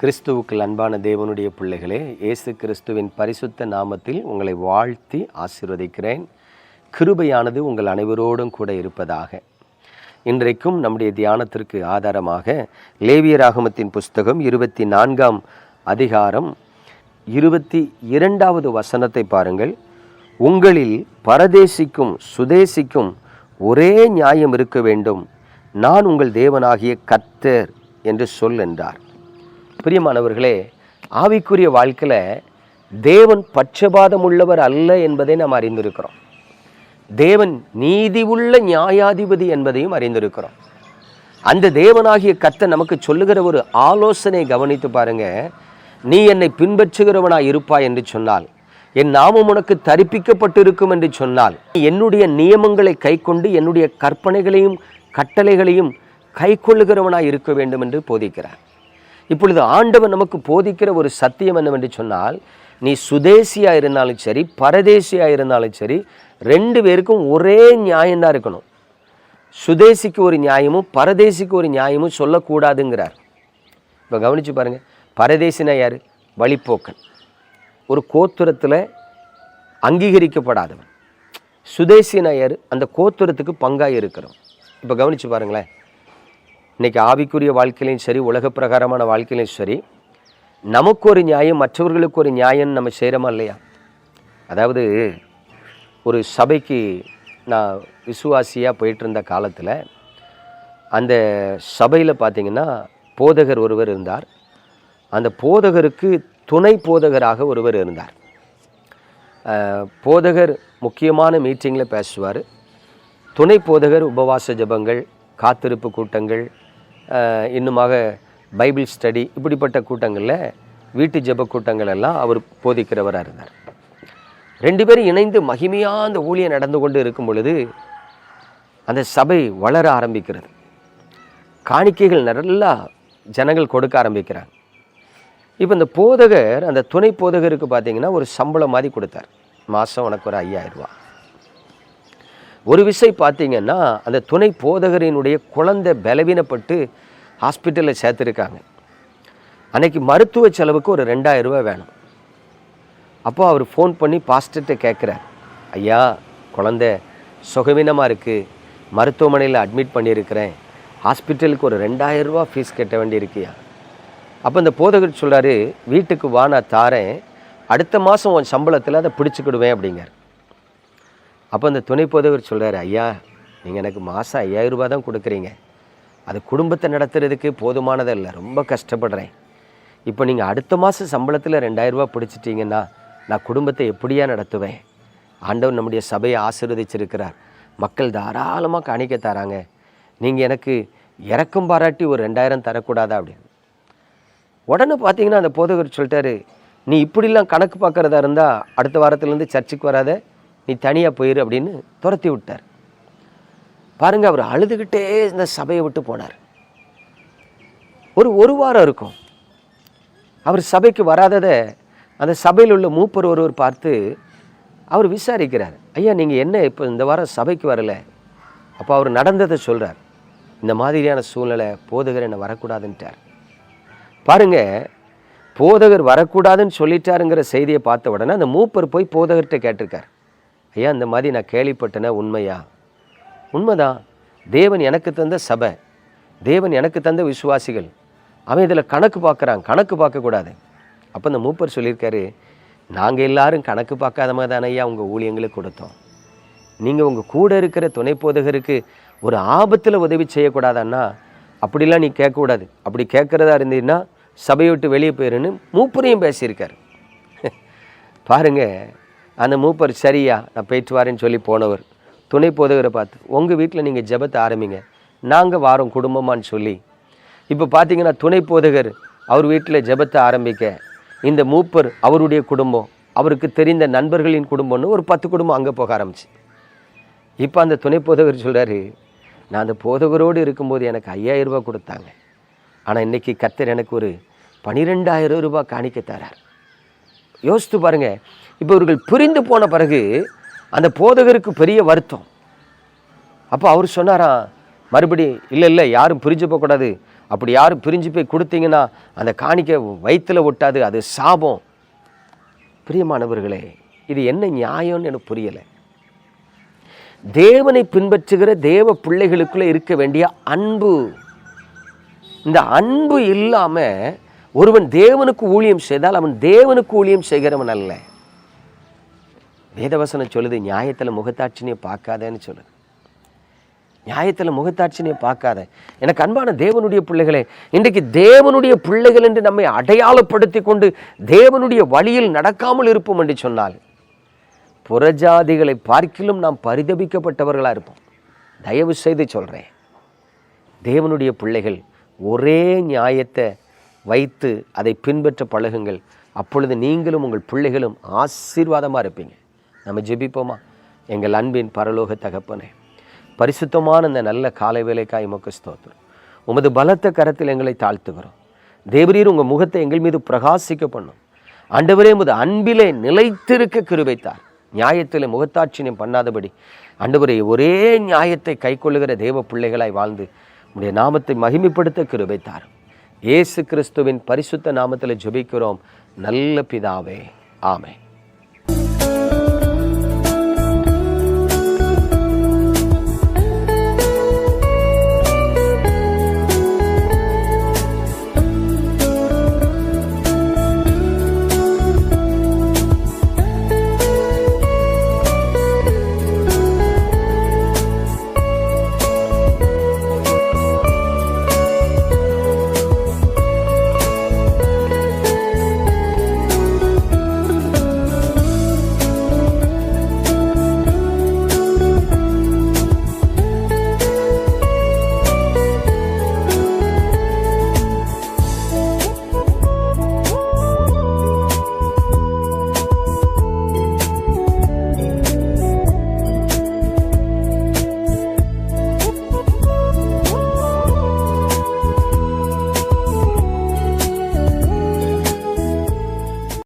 கிறிஸ்துவுக்குள் அன்பான தேவனுடைய பிள்ளைகளே இயேசு கிறிஸ்துவின் பரிசுத்த நாமத்தில் உங்களை வாழ்த்தி ஆசிர்வதிக்கிறேன். கிருபையானது உங்கள் அனைவரோடும் கூட இருப்பதாக. இன்றைக்கும் நம்முடைய தியானத்திற்கு ஆதாரமாக லேவியராகமத்தின் புஸ்தகம் இருபத்தி நான்காம் அதிகாரம் இருபத்தி இரண்டாவது வசனத்தை பாருங்கள். உங்களில் பரதேசிக்கும் சுதேசிக்கும் ஒரே நியாயம் இருக்க வேண்டும். நான் உங்கள் தேவனாகிய கத்தர் என்று சொல் என்றார். பிரியமானவர்களே ஆவிக்குரிய வாழ்க்கையில் தேவன் பட்சபாதம் உள்ளவர் அல்ல என்பதை நாம் அறிந்திருக்கிறோம். தேவன் நீதி உள்ள நியாயாதிபதி என்பதையும் அறிந்திருக்கிறோம். அந்த தேவனாகிய கத்தை நமக்கு சொல்லுகிற ஒரு ஆலோசனை கவனித்து பாருங்க. நீ என்னை பின்பற்றுகிறவனாய் இருப்பாய் என்று சொன்னால் என் நாமம் உனக்கு தரிப்பிக்கப்பட்டிருக்கும் என்று சொன்னால் என்னுடைய நியமங்களை கைக்கொண்டு என்னுடைய கற்பனைகளையும் கட்டளைகளையும் கைக்கொள்ளுகிறவனாய் இருக்க வேண்டும் என்று போதிக்கிறார். இப்பொழுது ஆண்டவர் நமக்கு போதிக்கிற ஒரு சத்தியம் என்னவென்று சொன்னால் நீ சுதேசியாக இருந்தாலும் சரி பரதேசியாக இருந்தாலும் சரி ரெண்டு பேருக்கும் ஒரே நியாயம்தான் இருக்கணும். சுதேசிக்கு ஒரு நியாயமும் பரதேசிக்கு ஒரு நியாயமும் சொல்லக்கூடாதுங்கிறார். இப்போ கவனிச்சு பாருங்கள் பரதேசினா யார்? வழிப்போக்கன். ஒரு கோத்துரத்தில் அங்கீகரிக்கப்படாதவன். சுதேசினா யார்? அந்த கோத்துரத்துக்கு பங்காக இருக்கிறோம் இப்போ கவனிச்சு பாருங்களேன் இன்றைக்கி ஆவிக்குரிய வாழ்க்கையிலையும் சரி உலக பிரகாரமான வாழ்க்கையிலையும் சரி நமக்கு ஒரு நியாயம் மற்றவர்களுக்கு ஒரு நியாயம் நம்ம செய்கிறோமா இல்லையா? அதாவது ஒரு சபைக்கு நான் விசுவாசியாக போயிட்டு இருந்த காலத்தில் அந்த சபையில் பார்த்தீங்கன்னா போதகர் ஒருவர் இருந்தார். அந்த போதகருக்கு துணை போதகராக ஒருவர் இருந்தார். போதகர் முக்கியமான மீட்டிங்கில் பேசுவார். துணை போதகர் உபவாச ஜெபங்கள் காத்திருப்பு கூட்டங்கள் இன்னுமாக பைபிள் ஸ்டடி இப்படிப்பட்ட கூட்டங்களில் வீட்டு ஜெப கூட்டங்கள் எல்லாம் அவர் போதிக்கிறவராக இருந்தார். ரெண்டு பேரும் இணைந்து மகிமையாக அந்த ஊழியம் நடந்து கொண்டு இருக்கும் பொழுது அந்த சபை வளர ஆரம்பிக்கிறது. காணிக்கைகள் நல்லா ஜனங்கள் கொடுக்க ஆரம்பிக்கிறாங்க. இப்போ இந்த போதகர் அந்த துணை போதகருக்கு பார்த்தீங்கன்னா ஒரு சம்பளம் மாதிரி கொடுத்தார். மாதம் உனக்கு ஒரு ஐயாயிரம் ஒரு விஷயம் பார்த்தீங்கன்னா அந்த துணை போதகரினுடைய குழந்தை பலவீனப்பட்டு ஹாஸ்பிட்டலில் சேர்த்துருக்காங்க. அன்னைக்கு மருத்துவ செலவுக்கு ஒரு ரெண்டாயிரரூபா வேணும். அப்போ அவர் ஃபோன் பண்ணி பாஸ்டர்கிட்ட கேட்குறார் ஐயா குழந்தை சுகவீனமாக இருக்குது மருத்துவமனையில் அட்மிட் பண்ணியிருக்கிறேன். ஹாஸ்பிட்டலுக்கு ஒரு ரெண்டாயிரரூபா ஃபீஸ் கட்ட வேண்டியிருக்கியா? அப்போ இந்த போதகர் சொல்கிறாரு வீட்டுக்கு வா நான் தாரேன். அடுத்த மாதம் உன் சம்பளத்தில் அதை பிடிச்சிக்கிடுவேன் அப்படிங்கிறார். அப்போ அந்த துணை போதகர் சொல்கிறார் ஐயா நீங்கள் எனக்கு மாதம் ஐயாயிரம் ரூபாய் தான் கொடுக்குறீங்க. அது குடும்பத்தை நடத்துறதுக்கு போதுமானதல்ல. ரொம்ப கஷ்டப்படுறேன். இப்போ நீங்கள் அடுத்த மாதம் சம்பளத்தில் ரெண்டாயிரம் ரூபாய் பிடிச்சிட்டிங்கன்னா நான் குடும்பத்தை எப்படியா நடத்துவேன்? ஆண்டவர் நம்முடைய சபையை ஆசீர்வதிச்சிருக்கிறார். மக்கள் தாராளமாக காணிக்க தராங்க. நீங்கள் எனக்கு இறக்கும் பாராட்டி ஒரு ரெண்டாயிரம் தரக்கூடாதா? அப்படின்னு. உடனே பார்த்தீங்கன்னா அந்த போதகர் சொல்லிட்டாரு நீ இப்படிலாம் கணக்கு பார்க்குறதா இருந்தால் அடுத்த வாரத்துலேருந்து சர்ச்சுக்கு வராத. நீ தனியாக போயிரு அப்படின்னு துரத்தி விட்டார். பாருங்க அவர் அழுதுகிட்டே இந்த சபையை விட்டு போனார். ஒரு ஒரு வாரம் இருக்கும். அவர் சபைக்கு வராததை அந்த சபையில் உள்ள மூப்பர் ஒருவர் பார்த்து அவர் விசாரிக்கிறார். ஐயா நீங்கள் என்ன இப்போ இந்த வாரம் சபைக்கு வரல? அப்போ அவர் நடந்ததை சொல்கிறார் இந்த மாதிரியான சூழ்நிலை போதகர் என்னை வரக்கூடாதுன்ட்டார். பாருங்க போதகர் வரக்கூடாதுன்னு சொல்லிட்டாருங்கிற செய்தியை பார்த்த உடனே அந்த மூப்பர் போய் போதகர்கிட்ட கேட்டிருக்கார். ஐயா இந்த மாதிரி நான் கேள்விப்பட்டேனே உண்மையா? உண்மைதான். தேவன் எனக்கு தந்த சபை தேவன் எனக்கு தந்த விசுவாசிகள் அவன் இதில் கணக்கு பார்க்குறான் கணக்கு பார்க்கக்கூடாது அப்போ இந்த மூப்பர் சொல்லியிருக்காரு நாங்கள் எல்லாரும் கணக்கு பார்க்காத மாதிரி தானே ஐயா உங்கள் ஊழியங்களுக்கு கொடுத்தோம். நீங்கள் உங்கள் கூட இருக்கிற துணை போதகருக்கு ஒரு ஆபத்தில் உதவி செய்யக்கூடாதான்னா அப்படிலாம் நீ கேட்கக்கூடாது அப்படி கேட்குறதா இருந்தீங்கன்னா சபையை விட்டு வெளியே போயிருன்னு மூப்பரையும் பேசியிருக்காரு. பாருங்க அந்த மூப்பர் சரியா நான் போயிட்டு வரேன்னு சொல்லி போனவர். துணை போதகரை பார்த்து உங்கள் வீட்டில் நீங்கள் ஜெபத்தை ஆரம்பிங்க. நாங்கள் வாரோம் குடும்பமான்னு சொல்லி. இப்போ பார்த்தீங்கன்னா துணை போதகர் அவர் வீட்டில் ஜெபத்தை ஆரம்பிக்க இந்த மூப்பர் அவருடைய குடும்பம் அவருக்கு தெரிந்த நண்பர்களின் குடும்பம்னு ஒரு பத்து குடும்பம் அங்கே போக ஆரம்பிச்சு. இப்போ அந்த துணை போதகர் சொல்கிறாரு நான் அந்த போதகரோடு இருக்கும்போது எனக்கு ஐயாயிரம் ரூபா கொடுத்தாங்க. ஆனால் இன்னைக்கு கத்தர் எனக்கு ஒரு பனிரெண்டாயிரம் ரூபாய் காணிக்க தரார். யோசித்து பாருங்கள் இப்போ இவர்கள் பிரிந்து போன பிறகு அந்த போதகருக்கு பெரிய வருத்தம். அப்போ அவர் சொன்னாராம் மறுபடி இல்லை இல்லை யாரும் பிரிஞ்சு போகக்கூடாது அப்படி யாரும் பிரிஞ்சு போய் கொடுத்தீங்கன்னா அந்த காணிக்கை வயிற்றில் ஒட்டாது அது சாபம். பிரியமானவர்களே இது என்ன நியாயம்னு எனக்கு புரியலை. தேவனை பின்பற்றுகிற தேவ பிள்ளைகளுக்குள்ளே இருக்க வேண்டிய அன்பு. இந்த அன்பு இல்லாமல் ஒருவன் தேவனுக்கு ஊழியம் செய்தால் அவன் தேவனுக்கு ஊழியம் செய்கிறவன் அல்ல. வேதவசனம் சொல்லுது நியாயத்தில் முகத்தாட்சினியை பார்க்காதேன்னு சொல்லுது. நியாயத்தில் முகத்தாட்சினியை பார்க்காத. எனக்கு அன்பான தேவனுடைய பிள்ளைகளே இன்றைக்கு தேவனுடைய பிள்ளைகள் என்று நம்மை அடையாளப்படுத்தி கொண்டு தேவனுடைய வழியில் நடக்காமல் இருப்போம் என்று சொன்னால் புறஜாதிகளை பார்க்கிலும் நாம் பரிதபிக்கப்பட்டவர்களாக இருப்போம். தயவு செய்து சொல்கிறேன் தேவனுடைய பிள்ளைகள் ஒரே நியாயத்தை வைத்து அதை பின்பற்ற பழகுங்கள். அப்பொழுது நீங்களும் உங்கள் பிள்ளைகளும் ஆசீர்வாதமாக இருப்பீங்க. நம்ம ஜெபிப்போமா? எங்கள் அன்பின் பரலோக தகப்பனே பரிசுத்தமான இந்த நல்ல காலை வேலைக்காய் உமக்கு ஸ்தோத்திரம். உமது பலத்த கரத்தில் எங்களை தாழ்த்துகிறோம். தேவரீர் உங்கள் முகத்தை எங்கள் மீது பிரகாசிக்க பண்ணும். ஆண்டவரே உமது அன்பிலே நிலைத்திருக்க கிருபைத்தார். நியாயத்தில் முகத்தாட்சியம் பண்ணாதபடி ஆண்டவரே ஒரே நியாயத்தை கைக்கொள்ளுகிற தேவ பிள்ளைகளாய் வாழ்ந்து உடைய நாமத்தை மகிமைப்படுத்த கிருபைத்தார். இயேசு கிறிஸ்துவின் பரிசுத்த நாமத்தில் ஜெபிக்கிறோம். நல்ல பிதாவே. ஆமே